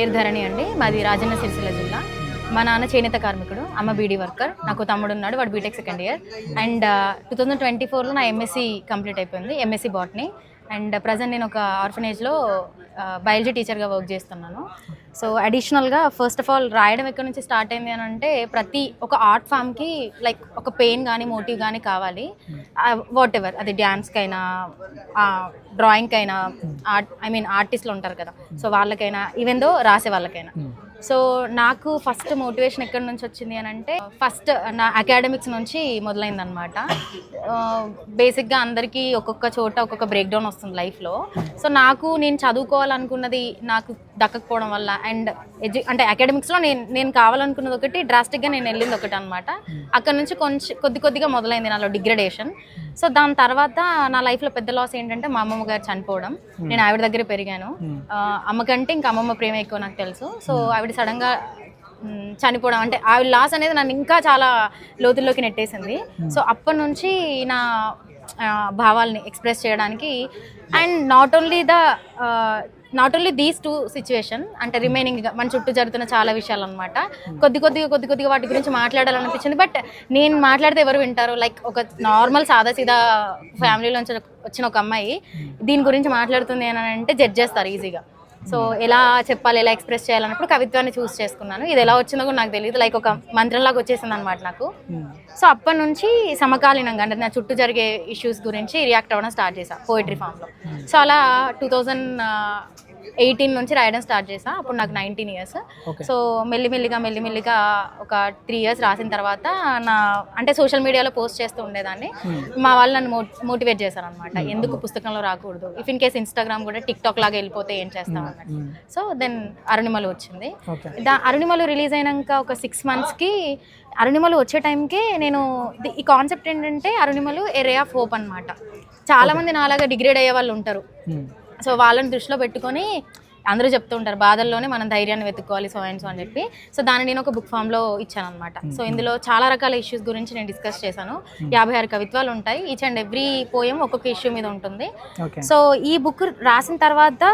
పేరు ధరణి అండి. మాది రాజన్న సిరిసిల్ల జిల్లా. మా నాన్న చేనేత కార్మికుడు అమ్మ బీడీ వర్కర్. నాకు తమ్ముడు ఉన్నాడు వాడు BTech second year. And two thousand twenty ఫోర్లో నా ఎంఎస్సి కంప్లీట్ అయిపోయింది ఎంఎస్సి బాట్ని. అండ్ ప్రజెంట్ నేను ఒక ఆర్ఫనేజ్లో బయాలజీ టీచర్గా వర్క్ చేస్తున్నాను. సో అడిషనల్గా ఫస్ట్ ఆఫ్ ఆల్ రాయడం ఎక్కడి నుంచి స్టార్ట్ అయింది అని అంటే ప్రతి ఒక ఆర్ట్ ఫామ్కి లైక్ ఒక పెయిన్ కానీ మోటివ్ కానీ కావాలి. వాట్ ఎవర్ అది డ్యాన్స్కైనా డ్రాయింగ్కైనా ఆర్ట్ ఐ మీన్ ఆర్టిస్టులు ఉంటారు కదా. సో వాళ్ళకైనా ఈవెన్ దో రాసే వాళ్ళకైనా. Hmm. సో నాకు ఫస్ట్ మోటివేషన్ ఎక్కడి నుంచి వచ్చింది అని అంటే ఫస్ట్ నా అకాడమిక్స్ నుంచి మొదలైంది అనమాట బేసిక్గా అందరికీ ఒక్కొక్క చోట ఒక్కొక్క బ్రేక్ డౌన్ వస్తుంది లైఫ్లో సో నాకు నేను చదువుకోవాలనుకున్నది నాకు దక్కకపోవడం వల్ల అండ్ ఎడ్యు అంటే అకాడమిక్స్లో నేను నేను కావాలనుకున్నది ఒకటి డ్రాస్టిక్గా నేను వెళ్ళింది ఒకటి అనమాట అక్కడ నుంచి కొంచెం కొద్ది కొద్దిగా మొదలైంది నాలో డిగ్రేడేషన్ సో దాని తర్వాత నా లైఫ్లో పెద్ద లాస్ ఏంటంటే మా అమ్మమ్మ గారు చనిపోవడం. నేను ఆవిడ దగ్గర పెరిగాను. ఆ, అమ్మకంటే ఇంకా అమ్మమ్మ ప్రేమ ఎక్కువ నాకు తెలుసు. సో ఆవిడ సడన్గా చనిపోవడం అంటే ఆవిడ లాస్ అనేది నన్ను ఇంకా చాలా లోతుల్లోకి నెట్టేసింది. సో అప్పటి నుంచి నా భావాల్ని ఎక్స్ప్రెస్ చేయడానికి and not only the not only these two situation అంటే రిమైనింగ్ మన చుట్టూ జరుగుతున్న చాలా విషయాలు అనమాట కొద్ది కొద్దిగా కొద్ది కొద్దిగా వాటి గురించి మాట్లాడాలనిపించింది. బట్ నేను మాట్లాడితే ఎవరు వింటారు? లైక్ ఒక నార్మల్ సాదా సీదా ఫ్యామిలీలో వచ్చిన ఒక అమ్మాయి దీని గురించి మాట్లాడుతుంది అని అంటే జడ్జ్ చేస్తారు ఈజీగా సో ఎలా చెప్పాలి ఎలా ఎక్స్ప్రెస్ చేయాలన్నప్పుడు కవిత్వాన్ని చూస్ చేసుకున్నాను. ఇది ఎలా వచ్చిందో కూడా నాకు తెలియదు లైక్ ఒక మంత్రంలాగా వచ్చేసింది అనమాట నాకు సో అప్పటి నుంచి సమకాలీనంగా అంటే నా చుట్టూ జరిగే ఇష్యూస్ గురించి రియాక్ట్ అవ్వడం స్టార్ట్ చేశా పోయిటరీ ఫామ్లో సో అలా టూ థౌజండ్ ఎయిటీన్ నుంచి రాయడం స్టార్ట్ చేసా అప్పుడు నాకు నైన్టీన్ ఇయర్స్. సో మెల్లిమెల్లిగా మెల్లిమెల్లిగా ఒక త్రీ ఇయర్స్ రాసిన తర్వాత నా అంటే సోషల్ మీడియాలో పోస్ట్ చేస్తూ ఉండేదాన్ని. మా వాళ్ళు నన్ను మోటివేట్ చేశారు అనమాట ఎందుకు పుస్తకంలో రాకూడదు? ఇఫ్ ఇన్ కేస్ ఇన్స్టాగ్రామ్ కూడా టిక్ టాక్ లాగా వెళ్ళిపోతే ఏం చేస్తాం అన్నట్టు. సో దెన్ అరుణిమలు వచ్చింది. దా అరుణిమలు రిలీజ్ అయినాక ఒక సిక్స్ మంత్స్కి అరుణిమలు వచ్చే టైంకి నేను ఈ కాన్సెప్ట్ ఏంటంటే అరుణిమలు ఏ రే ఆఫ్ హోప్ అనమాట చాలామంది నాలాగా డిగ్రేడ్ అయ్యే వాళ్ళు ఉంటారు. సో వాళ్ళని దృష్టిలో పెట్టుకొని అందరూ చెప్తూ ఉంటారు బాధల్లోనే మనం ధైర్యాన్ని వెతుక్కోవాలి సో అండ్ సో అని చెప్పి. సో దాన్ని నేను ఒక బుక్ ఫామ్లో ఇచ్చాను అనమాట సో ఇందులో చాలా రకాల ఇష్యూస్ గురించి నేను డిస్కస్ చేశాను. యాభై ఆరు కవిత్వాలు ఉంటాయి. ఈచ్ అండ్ ఎవ్రీ పోయం ఒక్కొక్క ఇష్యూ మీద ఉంటుంది. సో ఈ బుక్ రాసిన తర్వాత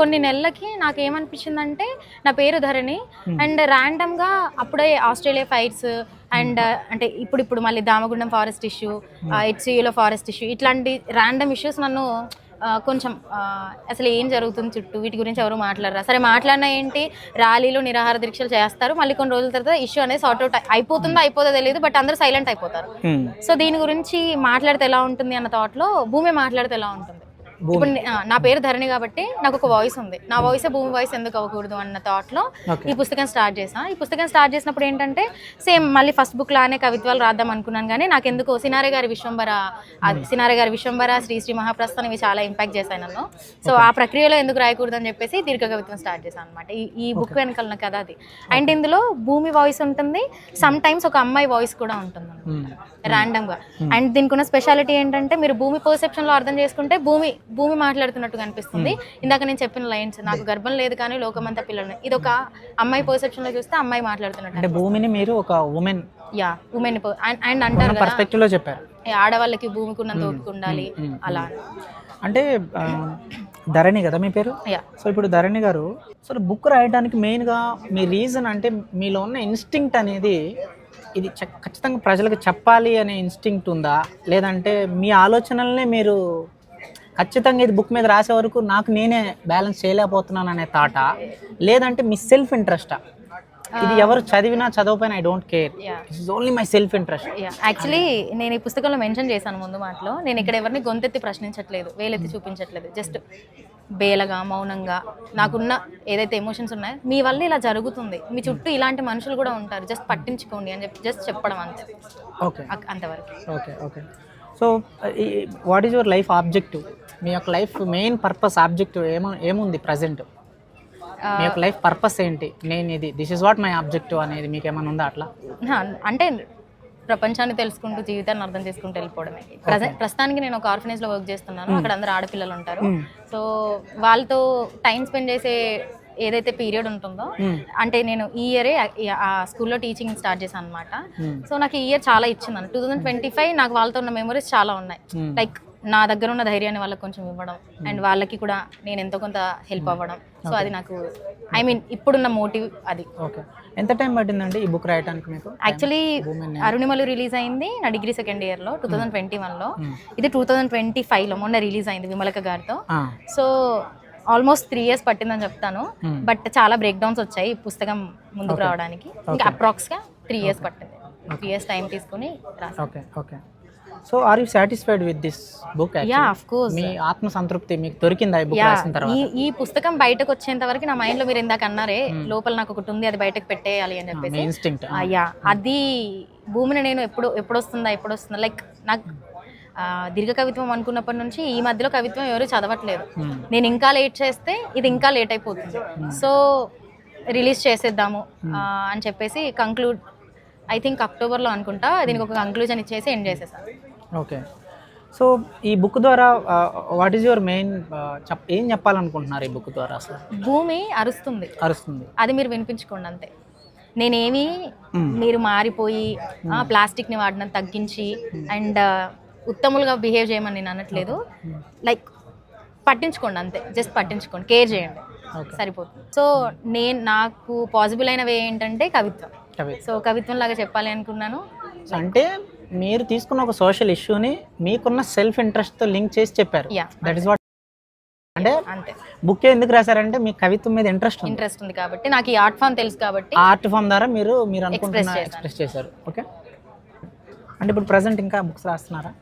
కొన్ని నెలలకి నాకు ఏమనిపించిందంటే నా పేరు ధరణి. అండ్ ర్యాండమ్గా అప్పుడే ఆస్ట్రేలియా ఫైట్స్ అండ్ అంటే ఇప్పుడు ఇప్పుడు మళ్ళీ దామగుండం ఫారెస్ట్ ఇష్యూ హెచ్సియులో ఫారెస్ట్ ఇష్యూ ఇట్లాంటి ర్యాండమ్ ఇష్యూస్ నన్ను కొంచెం అసలు ఏం జరుగుతుంది చుట్టూ? వీటి గురించి ఎవరు మాట్లాడరా? సరే మాట్లాడినా ఏంటి? ర్యాలీలు నిరాహార దీక్షలు చేస్తారు. మళ్ళీ కొన్ని రోజుల తర్వాత ఇష్యూ అనేది సార్ట్ అవుట్ అయిపోతుందో అయిపోతుందో తెలియదు బట్ అందరూ సైలెంట్ అయిపోతారు. సో దీని గురించి మాట్లాడితే ఎలా ఉంటుంది అన్న థాట్లో భూమి మాట్లాడితే ఎలా ఉంటుంది? ఇప్పుడు నే- పేరు ధరణి కాబట్టి నాకు ఒక వాయిస్ ఉంది. నా వాయిస్ భూమి వాయిస్ ఎందుకు అవ్వకూడదు అన్న థాట్లో. ఈ పుస్తకం స్టార్ట్ చేసా ఈ పుస్తకం స్టార్ట్ చేసినప్పుడు ఏంటంటే సేమ్ మళ్ళీ ఫస్ట్ బుక్ లానే కవిత్వాలు రాద్దాం అనుకున్నాను కానీ నాకు ఎందుకు సినారే గారి విశ్వంబర అది సినారే గారి విశ్వంబర శ్రీ శ్రీ మహాప్రస్థానం ఇవి చాలా ఇంపాక్ట్ చేశాయి నన్ను. సో ఆ ప్రక్రియలో ఎందుకు రాయకూడదు అని చెప్పేసి దీర్ఘ కవిత్వం స్టార్ట్ చేశాను అనమాట ఈ బుక్ వెనకాల కథ అది. అండ్ ఇందులో భూమి వాయిస్ ఉంటుంది. సమ్ టైమ్స్ ఒక అమ్మాయి వాయిస్ కూడా ఉంటుంది ర్యాండమ్గా అండ్ దీనికి ఉన్న స్పెషాలిటీ ఏంటంటే మీరు భూమి పర్సెప్షన్లో అర్థం చేసుకుంటే భూమి భూమి మాట్లాడుతున్నట్టుగా అనిపిస్తుంది ఇందాక నేను చెప్పిన లైన్స్ నాకు గర్భం లేదు కానీ లోకమంతా పిల్లలు. ఇది ఒక అమ్మాయి పర్సెప్షన్లో చూస్తే అమ్మాయి అంటే మాట్లాడుతున్నట్టు భూమిని మీరు ఒక ఉమెన్ యా ఉమెన్ అండ్ అంటారు పర్స్పెక్టివ్లో చెప్పారు. ఆడవాళ్ళకి భూమికి ఉన్నంత ఓపిక ఉండాలి అలా. అంటే ధరణి కదా మీ పేరు? సో ఇప్పుడు ధరణి గారు సో బుక్ రాయడానికి మెయిన్గా మీ రీజన్ అంటే మీలో ఉన్న ఇన్స్టింక్ట్ అనేది ఇది ఖచ్చితంగా ప్రజలకు చెప్పాలి అనే ఇన్స్టింక్ట్ ఉందా? లేదంటే మీ ఆలోచనల్ని మీరు ఖచ్చితంగా ఇది బుక్ మీద రాసే వరకు నాకు నేనే బ్యాలెన్స్ చేయలేకపోతున్నాను అనే థాట లేదంటే మీ సెల్ఫ్ ఇంట్రెస్టా? ఇది ఎవరు చదివినా చదవకపోయినా I don't care. It's only my self interest. Actually నేను ఈ పుస్తకంలో మెన్షన్ చేశాను ముందు మాటలో. నేను ఇక్కడ ఎవరిని గొంతెత్తి ప్రశ్నించట్లేదు వేలెత్తి చూపించట్లేదు. జస్ట్ బేలగా మౌనంగా నాకున్న ఏదైతే ఎమోషన్స్ ఉన్నాయో మీ వల్ల ఇలా జరుగుతుంది. మీ చుట్టూ ఇలాంటి మనుషులు కూడా ఉంటారు. జస్ట్ పట్టించుకోండి అని చెప్పి జస్ట్ చెప్పడం అంతే. ఓకే. అంతవరకు. Okay okay. So what is your life objective మీ యొక్క లైఫ్ మెయిన్ పర్పస్ ఆబ్జెక్టివ్ ఏమో ఏముంది ప్రజెంట్ మీ యొక్క లైఫ్ పర్పస్ ఏంటి? నేను ఇది this is what my objective అనేది మీకు ఏమైనా ఉందా అట్లా? అంటే ప్రపంచాన్ని తెలుసుకుంటూ జీవితాన్ని అర్థం చేసుకుంటూ వెళ్ళిపోవడమే. ప్రస్తుతానికి నేను ఒక ఆర్ఫనేజ్లో వర్క్ చేస్తున్నాను. అక్కడ అందరు ఆడపిల్లలు ఉంటారు. సో వాళ్ళతో టైం స్పెండ్ చేసే ఏదైతే పీరియడ్ ఉంటుందో Hmm. అంటే నేను ఈ ఇయరే ఆ స్కూల్లో టీచింగ్ స్టార్ట్ చేశాను అనమాట Hmm. సో నాకు ఈ ఇయర్ చాలా ఇచ్చింది టూ థౌజండ్ ట్వంటీ ఫైవ్ నాకు వాళ్ళతో ఉన్న మెమరీస్ చాలా ఉన్నాయి. Hmm. లైక్ నా దగ్గర ఉన్న ధైర్యాన్ని వాళ్ళకి కొంచెం ఇవ్వడం అండ్ వాళ్ళకి కూడా నేను ఎంతో కొంత హెల్ప్ అవ్వడం. సో అది నాకు ఐ మీన్ ఇప్పుడున్న మోటివ్ అది. ఓకే ఎంత టైం పట్టిందండి ఈ బుక్ రాయడానికి మీకు? యాక్చువల్లీ అరుణిమలు రిలీజ్ అయింది నా డిగ్రీ సెకండ్ ఇయర్లో టూ థౌజండ్ ట్వంటీ వన్లో Hmm. ఇది టూ థౌజండ్ ట్వంటీ ఫైవ్లో మొన్న రిలీజ్ అయింది విమలక గారితో. సో ఆల్మోస్ట్ త్రీ ఇయర్స్ పట్టిందని చెప్తాను. Hmm. బట్ చాలా బ్రేక్ డౌన్స్ వచ్చాయి ఈ పుస్తకం ముందుకు రావడానికి. ఇంకా అప్రాక్స్గా త్రీ ఇయర్స్ పట్టింది. త్రీ ఇయర్స్ టైం తీసుకుని okay okay so are you satisfied with this book yeah of course మీ ఆత్మ సంతృప్తి మీకు దొరికిందా ఈ బుక్ యా రాసిన తర్వాత? ఈ ఈ పుస్తకం బయటకు వచ్చేంత వరకు నా మైండ్లో మీరు ఇందాక అన్నారే లోపల నాకు ఒకటి ఉంది అది బయటకు పెట్టేయాలి అని మీ చెప్పేసి. ఇన్స్టింక్ట్ అయ్యా అది భూమిని నేను ఎప్పుడు ఎప్పుడు వస్తుందా ఎప్పుడు వస్తుందా లైక్ నాకు దీర్ఘ కవిత్వం అనుకున్నప్పటి నుంచి ఈ మధ్యలో కవిత్వం ఎవరు చదవట్లేదు. నేను ఇంకా లేట్ చేస్తే ఇది ఇంకా లేట్ అయిపోతుంది. సో రిలీజ్ చేసేద్దాము అని చెప్పేసి కంక్లూడ్ ఐ థింక్ అక్టోబర్లో అనుకుంటా దీనికి ఒక కంక్లూజన్ ఇచ్చేసి ఎండ్ చేసేసాను ఓకే. సో ఈ బుక్ ద్వారా వాట్ ఈస్ యువర్ మెయిన్ ఏం చెప్పాలనుకుంటున్నారు ఈ బుక్ ద్వారా అసలు? భూమి అరుస్తుంది. అరుస్తుంది. అది మీరు వినిపించుకోండి అంతే. నేనేమి మ్మ్. మీరు మారిపోయి ఆ, ప్లాస్టిక్ని వాడడం తగ్గించి అండ్ ఉత్తములుగా బిహేవ్ చేయమని నేను అనట్లేదు. లైక్ పట్టించుకోండి అంతే. జస్ట్ పట్టించుకోండి. కేర్ చేయండి. ఓకే సరిపోతుంది. సో నేను నాకు పాసిబుల్ అయినవి ఏంటంటే కవిత్వం. కవి సో కవిత్వం లాగా చెప్పాలి అనుకున్నాను. అంటే మీరు తీసుకున్న ఒక సోషల్ ఇష్యూని మీకున్న సెల్ఫ్ ఇంట్రెస్ట్తో లింక్ చేసి చెప్పారు. దట్ ఈస్ వాట్ అంటే బుక్ ఎందుకు రాశారంటే మీకు కవిత్వం మీద ఇంట్రెస్ట్ ఉంది. ఇంట్రెస్ట్ ఉంది కాబట్టి నాకు ఈ ఆర్ట్ ఫామ్ తెలుసు కాబట్టి ఆర్ట్ ఫామ్ ద్వారా మీరు మీరు అనుకుంటున్న. ఎక్స్ప్రెస్ చేశారు. ఓకే అంటే ఇప్పుడు ప్రజెంట్ ఇంకా బుక్స్ రాస్తున్నారా?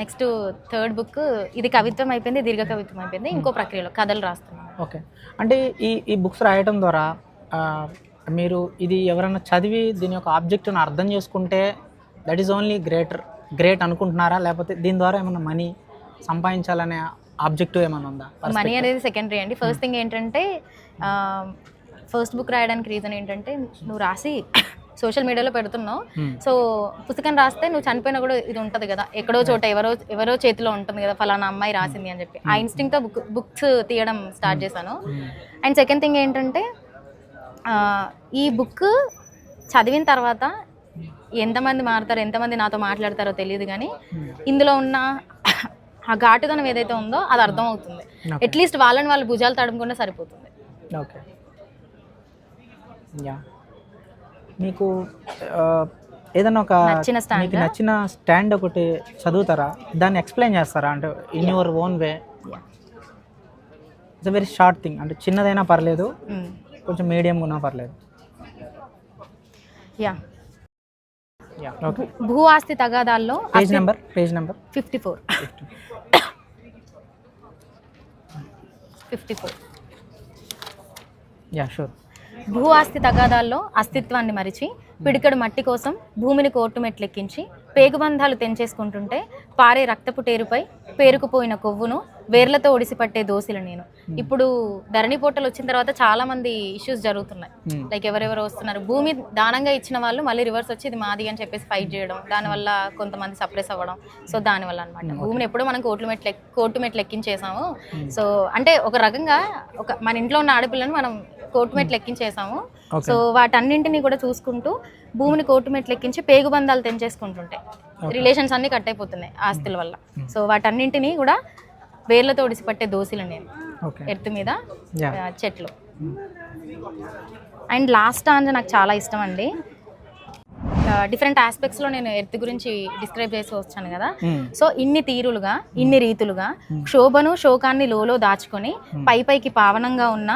నెక్స్ట్ థర్డ్ బుక్ ఇది కవిత్వం అయిపోయింది దీర్ఘ కవిత్వం అయిపోయింది ఇంకో ప్రక్రియలో కథలు రాస్తున్నాను. ఓకే అంటే ఈ ఈ బుక్స్ రాయటం ద్వారా మీరు ఇది ఎవరైనా చదివి దీని యొక్క ఆబ్జెక్ట్ని అర్థం చేసుకుంటే that is only greater great అనుకుంటున్నారా? లేకపోతే దీని ద్వారా ఏమైనా మనీ సంపాదించాలనే ఆబ్జెక్టివ్ ఏమైనా ఉందా? మనీ అనేది సెకండరీ అండి. ఫస్ట్ థింగ్ ఏంటంటే ఫస్ట్ బుక్ రాయడానికి రీజన్ ఏంటంటే నువ్వు రాసి సోషల్ మీడియాలో పెడుతున్నావు. Hmm. సో పుస్తకం రాస్తే నువ్వు చనిపోయినా కూడా ఇది ఉంటుంది కదా. ఎక్కడో చోట ఎవరో ఎవరో చేతిలో ఉంటుంది కదా ఫలానా అమ్మాయి రాసింది అని చెప్పి. ఆ ఇన్స్టింగ్తో బుక్ బుక్స్ తీయడం స్టార్ట్ చేశాను. అండ్ సెకండ్ థింగ్ ఏంటంటే ఈ బుక్ చదివిన తర్వాత ఎంతమంది మారుతారో ఎంతమంది నాతో మాట్లాడతారో తెలియదు కానీ ఇందులో ఉన్న ఆ ఘాటుదనం ఏదైతే ఉందో అది అర్థం అవుతుంది. అట్లీస్ట్ వాళ్ళని వాళ్ళ భుజాలు తడుముకుంటే సరిపోతుంది. ఓకే యా మీకు ఏదైనా ఒక నచ్చిన మీకు నచ్చిన స్టాండ్ ఒకటి చదువుతారా? దాన్ని ఎక్స్ప్లెయిన్ చేస్తారా? అంటే in your own way it's very short thing అంటే చిన్నదైనా పర్లేదు Mm. కొంచెం మీడియం ఉన్నా పర్లేదు. యా భూ ఆస్తి తగాదాల్లో page number page number fifty four fifty four yeah sure భూ ఆస్తి తగాదాల్లో అస్తిత్వాన్ని మరిచి పిడికడు మట్టి కోసం భూమిని కోర్టు మెట్లెక్కించి పేగుబంధాలు తెంచేసుకుంటుంటే పారే రక్తపు టేరుపై పేరుకుపోయిన కొవ్వును వేర్లతో ఒడిసిపట్టే దోసిలు నేను. ఇప్పుడు ధరణి పోటలు వచ్చిన తర్వాత చాలా మంది ఇష్యూస్ జరుగుతున్నాయి. లైక్ ఎవరెవరు వస్తున్నారు. భూమి దానంగా ఇచ్చిన వాళ్ళు మళ్ళీ రివర్స్ వచ్చి ఇది మాది అని చెప్పేసి ఫైట్ చేయడం దానివల్ల కొంతమంది సప్రెస్ అవ్వడం. సో దానివల్ల అనమాట భూమిని ఎప్పుడో మనం కోర్టు మెట్లు కోర్టు మెట్లు ఎక్కించేసాము. సో అంటే ఒక రకంగా ఒక మన ఇంట్లో ఉన్న ఆడపిల్లని మనం కోర్టు మెట్లు ఎక్కించేసాము. సో వాటన్నింటినీ కూడా చూసుకుంటూ భూమిని కోర్టు మెట్లు ఎక్కించి పేగుబంధాలు తెంచేసుకుంటుంటాయి రిలేషన్స్ అన్ని కట్ అయిపోతున్నాయి ఆస్తుల వల్ల. సో వాటన్నింటినీ కూడా వేర్లతో ఒడిసిపట్టే దోశలు నేను. ఎర్త్ మీద చెట్లు. అండ్ లాస్ట్ ఆంజ నాకు చాలా ఇష్టం అండి. డిఫరెంట్ ఆస్పెక్ట్స్లో నేను ఎర్త్ గురించి డిస్క్రైబ్ చేసి వచ్చాను కదా. సో ఇన్ని తీరులుగా ఇన్ని రీతులుగా క్షోభను శోకాన్ని లోలో దాచుకొని పై పైకి పావనంగా ఉన్న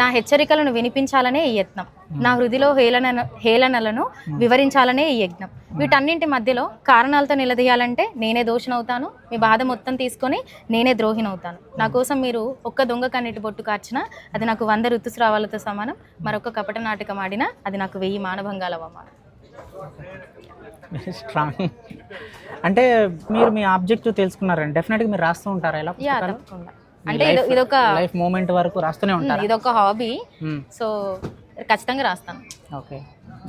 నా హెచ్చరికలను వినిపించాలనే ఈ యత్నం. నా హృదిలో హేళన హేళనలను వివరించాలనే ఈ యజ్ఞం. వీటన్నింటి మధ్యలో కారణాలతో నిలదీయాలంటే నేనే దోషనవుతాను మీ బాధ మొత్తం తీసుకొని నేనే ద్రోహినవుతాను. నా కోసం మీరు ఒక్క దొంగ కన్నిటి బొట్టు కార్చినా అది నాకు వంద ఋతుస్రావాలతో సమానం మరొక కపట నాటకం ఆడినా అది నాకు వెయ్యి మానభంగాల అవమానం. స్ట్రాంగ్ అంటే మీరు మీ ఆబ్జెక్టివ్ తెలుసుకున్నారండి. డెఫినెట్గా మీరు రాస్తూ ఉంటారా ఇలా యా తప్పకుండా. అంటే ఇది ఇదొక లైఫ్ మూమెంట్ వరకు రాస్తూనే ఉంటారు? ఇదొక హాబీ సో ఖచ్చితంగా రాస్తాను. ఓకే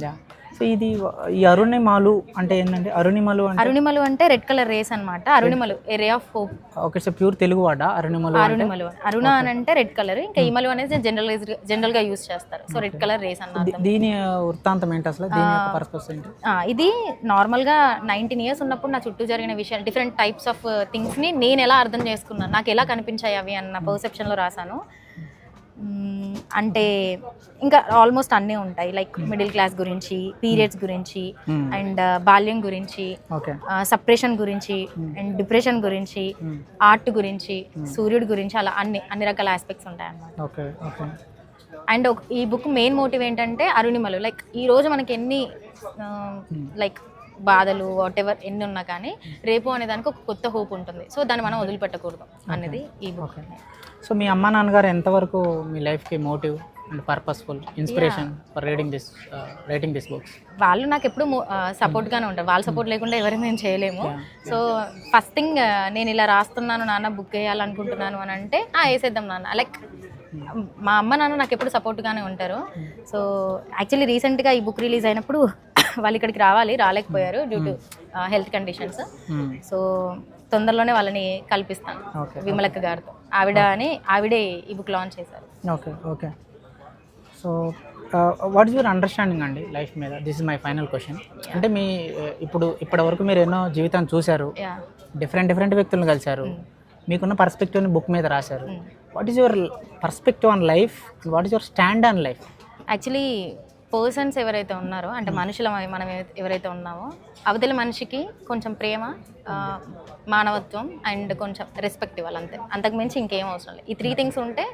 యా సో ఇది ఈ అరుణిమాలు అంటే ఏంటంటే అరుణిమలు అంటే? అరుణిమలు అంటే రెడ్ కలర్ రేస్ అన్నమాట. Arunimalu area of hope okay sir pure Telugu వాడ అరుణిమలు అరుణిమలు. అరుణ అని అంటే రెడ్ కలర్. ఇంకా ఇమలు అనేది జనరల్ జనరల్గా యూస్ చేస్తారు. సో రెడ్ కలర్ రేస్ అన్న దీ- దీని వృత్తాంతం ఏంటి అసలు? దీని యొక్క పర్పస్ ఏంటి? ఇది నార్మల్గా నైన్టీన్ ఇయర్స్ ఉన్నప్పుడు నా చుట్టూ జరిగిన విషయాలు డిఫరెంట్ టైప్స్ ఆఫ్ థింగ్స్ని నేను ఎలా అర్థం చేసుకున్నాను నాకు ఎలా కనిపించాయి అవి అన్న పర్సెప్షన్లో రాశాను. మ్మ్, అంటే ఇంకా ఆల్మోస్ట్ అన్నీ ఉంటాయి. లైక్ మిడిల్ క్లాస్ గురించి పీరియడ్స్ గురించి. అండ్ బాల్యం గురించి ఓకే. సప్రెషన్ గురించి అండ్ డిప్రెషన్ గురించి ఆర్ట్ గురించి సూర్యుడి గురించి అలా అన్ని అన్ని రకాల ఆస్పెక్ట్స్ ఉంటాయి అన్నమాట అండ్ ఈ బుక్ మెయిన్ మోటివ్ ఏంటంటే అరుణిమలు. లైక్ ఈ రోజు మనకి ఎన్ని లైక్ బాధలు వాట్ ఎవర్ ఎన్ని ఉన్నా కానీ రేపు అనే దానికి ఒక కొత్త హోప్ ఉంటుంది. సో దాన్ని మనం వదిలిపెట్టకూడదు అనేది ఈ బుక్ సో మీ అమ్మ నాన్నగారు ఎంతవరకు మీ లైఫ్కి motive and purposeful inspiration for reading this writing this books వాళ్ళు నాకు ఎప్పుడు సపోర్ట్ గానే ఉంటారు. వాళ్ళ సపోర్ట్ లేకుండా ఎవరైనా మేము చేయలేము. సో ఫస్ట్ థింగ్ నేను ఇలా రాస్తున్నాను నాన్న బుక్ వేయాలనుకుంటున్నాను అని అంటే ఆ వేసేద్దాం నాన్న. లైక్ మా అమ్మ నాన్న నాకు ఎప్పుడు support గానే ఉంటారు. సో యాక్చువల్లీ రీసెంట్గా ఈ బుక్ రిలీజ్ అయినప్పుడు వాళ్ళు ఇక్కడికి రావాలి రాలేకపోయారు due to health conditions so తొందరలోనే వాళ్ళని కల్పిస్తాను విమలక్క గారితో. ఆవిడ అని ఆవిడే ఈ బుక్ లాంచ్ చేశారు. Okay okay so what is your understanding అండి లైఫ్ మీద? This is my final question అంటే మీ ఇప్పుడు ఇప్పటి వరకు మీరు ఎన్నో జీవితాన్ని చూశారు. డిఫరెంట్ డిఫరెంట్ వ్యక్తులను కలిశారు. మీకున్న పర్స్పెక్టివ్ని బుక్ మీద రాశారు. What is your perspective on life what is your stand on life actually persons ఎవరైతే ఉన్నారో అంటే మనుషుల మనం ఎవ- ఎవరైతే ఉన్నామో అవతల మనిషికి కొంచెం ప్రేమ ఆ, మానవత్వం అండ్ కొంచెం రెస్పెక్ట్ ఇవ్వాలి అంతే అంతకు మించి ఇంకేం అవసరం లేదు. ఈ త్రీ థింగ్స్ ఉంటే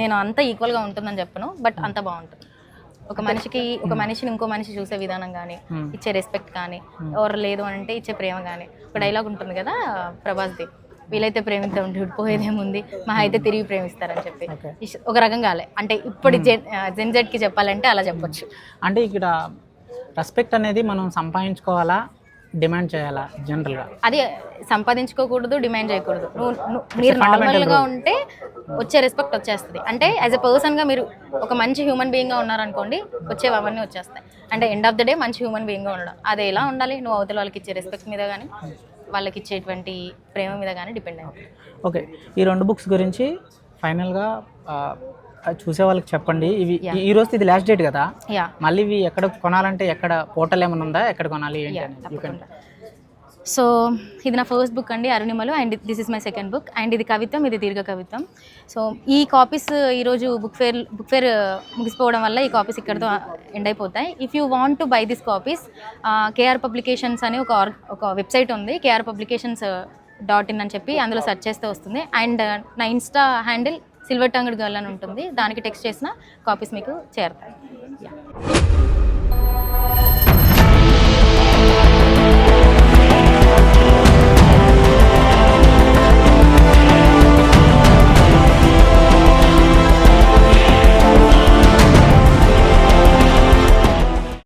నేను అంత ఈక్వల్గా ఉంటుందని చెప్పను బట్ అంత బాగుంటుంది. ఒక మనిషికి ఒక మనిషిని ఇంకో మనిషి చూసే విధానం కానీ ఇచ్చే రెస్పెక్ట్ కానీ ఎవరు లేదు అంటే ఇచ్చే ప్రేమ కానీ ఒక డైలాగ్ ఉంటుంది కదా ప్రభాస్ది. వీలైతే ప్రేమిద్దాం dude, పోయేదేముంది? మా అయితే తిరిగి ప్రేమిస్తారని చెప్పి. ఒక రకం కాలే. అంటే ఇప్పుడు జెన్ జెన్ జెడ్కి చెప్పాలంటే అలా చెప్పొచ్చు. అంటే ఇక్కడ రెస్పెక్ట్ అనేది మనం సంపాదించుకోవాలా? డిమాండ్ చేయాలా జనరల్గా? అది సంపాదించుకోకూడదు డిమాండ్ చేయకూడదు. నువ్వు మీరు నార్మల్గా ఉంటే వచ్చే రెస్పెక్ట్ వచ్చేస్తుంది. అంటే యాజ్ ఎ పర్సన్గా మీరు ఒక మంచి హ్యూమన్ బీయింగ్గా ఉన్నారనుకోండి వచ్చేవి అవన్నీ వచ్చేస్తాయి. అంటే ఎండ్ ఆఫ్ ద డే మంచి హ్యూమన్ బీయింగ్గా ఉండడం. అది ఎలా ఉండాలి? నువ్వు అవతల వాళ్ళకి ఇచ్చే రెస్పెక్ట్ మీద కానీ వాళ్ళకి ఇచ్చేటువంటి ప్రేమ మీద కానీ డిపెండ్ అయ్యి. ఓకే. ఈ రెండు బుక్స్ గురించి ఫైనల్గా చూసే వాళ్ళకి చెప్పండి. ఇవి ఈ- రోజు ఇది లాస్ట్ డేట్ కదా? మళ్ళీ ఇవి ఎక్కడ కొనాలంటే ఎక్కడ పోర్టల్ ఏమైనా ఉందా? ఎక్కడ కొనాలి సో ఇది నా ఫస్ట్ బుక్ అండి Arunimalu and this is my second book and ఇది కవిత్వం ఇది దీర్ఘ కవిత్వం సో ఈ కాపీస్ ఈరోజు బుక్ ఫేర్ బుక్ ఫేర్ ముగిసిపోవడం వల్ల ఈ కాపీస్ ఇక్కడతో ఎండ్ అయిపోతాయి. If you want to buy this copies KR publications అని ఒక ఒక వెబ్సైట్ ఉంది. కేఆర్ పబ్లికేషన్స్ డాట్ ఇన్ అని చెప్పి అందులో సెర్చ్ చేస్తే వస్తుంది. అండ్ నా insta handle silver tongued gal అని ఉంటుంది. దానికి టెక్స్ట్ చేసిన కాపీస్ మీకు చేరతాయి.